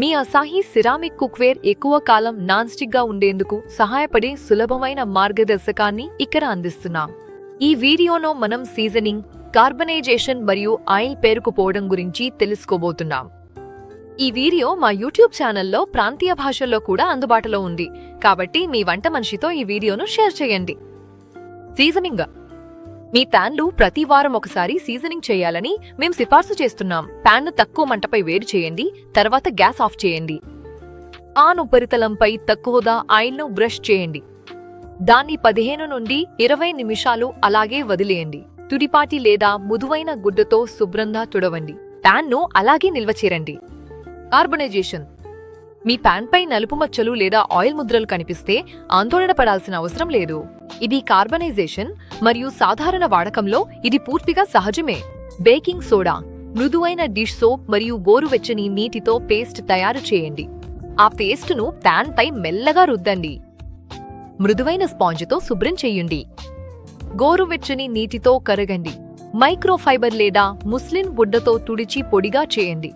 మీ Asahi ceramic cookware ఎక్కువ కాలం non స్టిక్గా ఉండేందుకు సహాయపడే సులభమైన మార్గదర్శకాన్ని ఇక్కడ అందిస్తున్నాం. ఈ వీడియోలో మనం సీజనింగ్ కార్బనైజేషన్ మరియు ఆయిల్ పేరుకుపోవడం గురించి తెలుసుకోబోతున్నాం. ఈ వీడియో మా యూట్యూబ్ ఛానల్లో ప్రాంతీయ భాషల్లో కూడా అందుబాటులో ఉంది. కాబట్టి మీ వంట మనిషితో ఈ వీడియోను షేర్ చేయండి. సీజనింగ్ మీ ప్యాన్లు ప్రతి వారం ఒకసారి సీజనింగ్ చేయాలని మేం సిఫార్సు చేస్తున్నాం. ప్యాన్ను తక్కువ మంటపై వేడి చేయండి తర్వాత గ్యాస్ ఆఫ్ చేయండి. ఆన్ ఉపరితలంపై తక్కువగా ఆయిల్ను బ్రష్ చేయండి. దాన్ని పదిహేను నుండి ఇరవై నిమిషాలు అలాగే వదిలేయండి. తుడిపాటి లేదా ముదువైన గుడ్డతో శుభ్రంగా తుడవండి. ప్యాన్ను అలాగే నిల్వ చేరండి. కార్బనైజేషన్. మీ ప్యాన్పై నలుపు మచ్చలు లేదా ఆయిల్ ముద్రలు కనిపిస్తే ఆందోళన పడాల్సిన అవసరం లేదు. ఇది కార్బనైజేషన్ మరియు సాధారణ వాడకంలో ఇది పూర్తిగా సహజమే. బేకింగ్ సోడా మృదువైన డిష్ సోప్ మరియు గోరువెచ్చని నీటితో పేస్ట్ తయారు చేయండి. ఆ పేస్టును ప్యాన్పై మెల్లగా రుద్దండి. మృదువైన స్పాంజ్తో శుభ్రం చేయండి. గోరువెచ్చని నీటితో కరగండి. మైక్రోఫైబర్ లేదా ముస్లిన్ బుడ్డతో తుడిచి పొడిగా చేయండి.